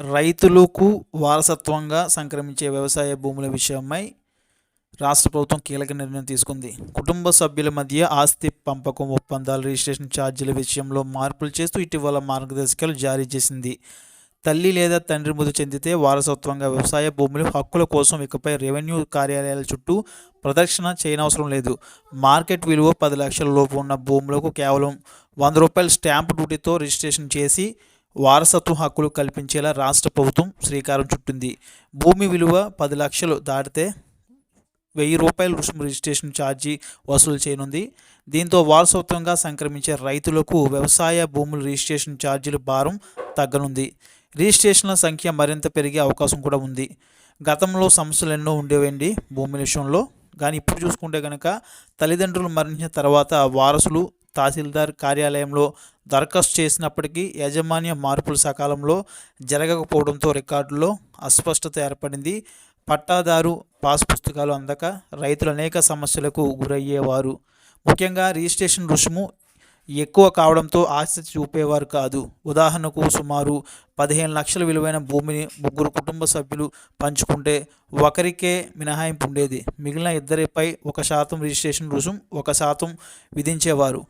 రైతులకు వారసత్వంగా సంక్రమించే వ్యవసాయ భూముల విషయమై రాష్ట్ర ప్రభుత్వం కీలక నిర్ణయం తీసుకుంది. కుటుంబ సభ్యుల మధ్య ఆస్తి పంపకం ఒప్పందాలు రిజిస్ట్రేషన్ ఛార్జీల విషయంలో మార్పులు చేస్తూ ఇటీవల మార్గదర్శకాలు జారీ చేసింది. తల్లి లేదా తండ్రి మృతి చెందితే వారసత్వంగా వ్యవసాయ భూములు హక్కుల కోసం ఇకపై రెవెన్యూ కార్యాలయాల చుట్టూ ప్రదక్షిణ చేయనవసరం లేదు. మార్కెట్ విలువ పది లక్షల లోపు ఉన్న భూములకు కేవలం వంద రూపాయల స్టాంప్ డ్యూటీతో రిజిస్ట్రేషన్ చేసి వారసత్వ హక్కులు కల్పించేలా రాష్ట్ర ప్రభుత్వం శ్రీకారం చుట్టింది. భూమి విలువ పది లక్షలు దాటితే వెయ్యి రూపాయల రుసుము రిజిస్ట్రేషన్ ఛార్జీ వసూలు చేయనుంది. దీంతో వారసత్వంగా సంక్రమించే రైతులకు వ్యవసాయ భూముల రిజిస్ట్రేషన్ ఛార్జీల భారం తగ్గనుంది. రిజిస్ట్రేషన్ల సంఖ్య మరింత పెరిగే అవకాశం కూడా ఉంది. గతంలో సమస్యలు ఎన్నో ఉండేవండి భూమి విషయంలో. కానీ ఇప్పుడు చూసుకుంటే కనుక తల్లిదండ్రులు మరణించిన తర్వాత వారసులు తహసీల్దార్ కార్యాలయంలో దరఖాస్తు చేసినప్పటికీ యాజమాన్య మార్పులు సకాలంలో జరగకపోవడంతో రికార్డులో అస్పష్టత ఏర్పడింది. పట్టాదారు పాస్ పుస్తకాలు అందక రైతులు అనేక సమస్యలకు గురయ్యేవారు. ముఖ్యంగా రిజిస్ట్రేషన్ రుసుము ఎక్కువ కావడంతో ఆసక్తి చూపేవారు కాదు. ఉదాహరణకు సుమారు పదిహేను లక్షల విలువైన భూమిని ముగ్గురు కుటుంబ సభ్యులు పంచుకుంటే ఒకరికే మినహాయింపు ఉండేది. మిగిలిన ఇద్దరిపై ఒక శాతం రిజిస్ట్రేషన్ రుసుం ఒక శాతం విధించేవారు.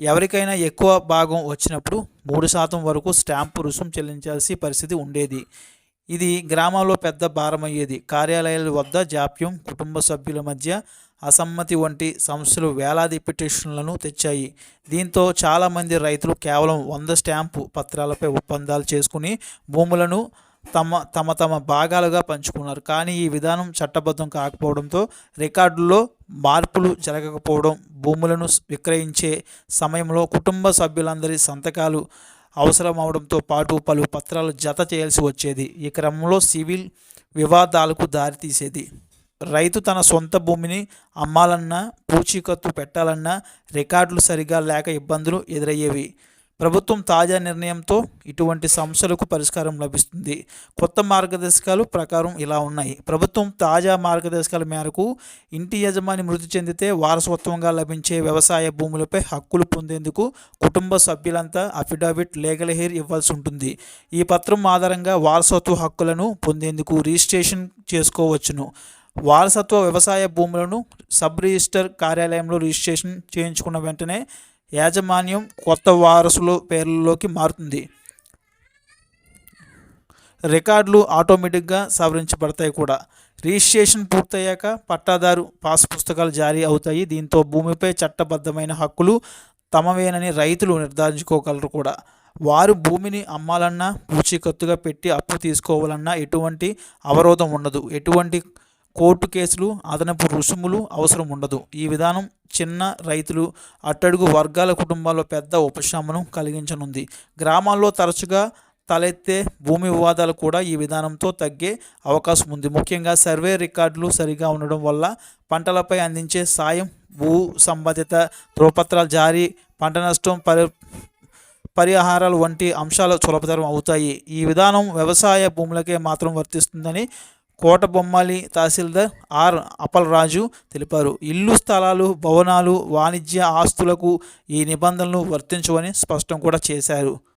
ఎవరికైనా ఎక్కువ భాగం వచ్చినప్పుడు మూడు శాతం వరకు స్టాంపు రుసుం చెల్లించాల్సి పరిస్థితి ఉండేది. ఇది గ్రామంలో పెద్ద భారమయ్యేది. కార్యాలయాల వద్ద జాప్యం కుటుంబ సభ్యుల మధ్య అసమ్మతి వంటి సమస్యలు వేలాది పిటిషన్లను తెచ్చాయి. దీంతో చాలామంది రైతులు కేవలం వంద స్టాంపు పత్రాలపై ఒప్పందాలు చేసుకుని భూములను తమ తమ తమ భాగాలుగా పంచుకున్నారు. కానీ ఈ విధానం చట్టబద్ధం కాకపోవడంతో రికార్డుల్లో మార్పులు జరగకపోవడం భూములను విక్రయించే సమయంలో కుటుంబ సభ్యులందరి సంతకాలు అవసరం అవడంతో పాటు పలు పత్రాలు జత చేయాల్సి వచ్చేది. ఈ క్రమంలో సివిల్ వివాదాలకు దారితీసేది. రైతు తన సొంత భూమిని అమ్మాలన్నా పూచీకత్తు పెట్టాలన్నా రికార్డులు సరిగా లేక ఇబ్బందులు ఎదురయ్యేవి. ప్రభుత్వం తాజా నిర్ణయంతో ఇటువంటి సమస్యలకు పరిష్కారం లభిస్తుంది. కొత్త మార్గదర్శకాలు ప్రకారం ఇలా ఉన్నాయి. ప్రభుత్వం తాజా మార్గదర్శకాల మేరకు ఇంటి యజమాని మృతి చెందితే వారసత్వంగా లభించే వ్యవసాయ భూములపై హక్కులు పొందేందుకు కుటుంబ సభ్యులంతా అఫిడవిట్ లీగల్ హెయిర్ ఇవ్వాల్సి ఉంటుంది. ఈ పత్రం ఆధారంగా వారసత్వ హక్కులను పొందేందుకు రిజిస్ట్రేషన్ చేసుకోవచ్చును. వారసత్వ వ్యవసాయ భూములను సబ్ రిజిస్టర్ కార్యాలయంలో రిజిస్ట్రేషన్ చేయించుకున్న వెంటనే యాజమాన్యం కొత్త వారసుల పేర్లలోకి మారుతుంది. రికార్డులు ఆటోమేటిక్గా సవరించబడతాయి కూడా. రిజిస్ట్రేషన్ పూర్తయ్యాక పట్టాదారు పాస్ పుస్తకాలు జారీ అవుతాయి. దీంతో భూమిపై చట్టబద్ధమైన హక్కులు తమవేనని రైతులు నిర్ధారించుకోగలరు కూడా. వారు భూమిని అమ్మాలన్నా పూచీకత్తుగా పెట్టి అప్పు తీసుకోవాలన్నా ఎటువంటి అవరోధం ఉండదు. ఎటువంటి కోర్టు కేసులు అదనపు రుసుములు అవసరం ఉండదు. ఈ విధానం చిన్న రైతులు అట్టడుగు వర్గాల కుటుంబాల్లో పెద్ద ఉపశమనం కలిగించనుంది. గ్రామాల్లో తరచుగా తలెత్తే భూమి వివాదాలు కూడా ఈ విధానంతో తగ్గే అవకాశం ఉంది. ముఖ్యంగా సర్వే రికార్డులు సరిగా ఉండడం వల్ల పంటలపై అందించే సాయం భూ సంబంధిత ధ్రువపత్రాల జారీ పంట నష్టం పరి పరిహారాలు వంటి అంశాలు సులభతరం అవుతాయి. ఈ విధానం వ్యవసాయ భూములకే మాత్రం వర్తిస్తుందని కోటబొమ్మాలి తహసీల్దార్ ఆర్ అపలరాజు తెలిపారు. ఇల్లు స్థలాలు భవనాలు వాణిజ్య ఆస్తులకు ఈ నిబంధనలు వర్తించవని స్పష్టం కూడా చేశారు.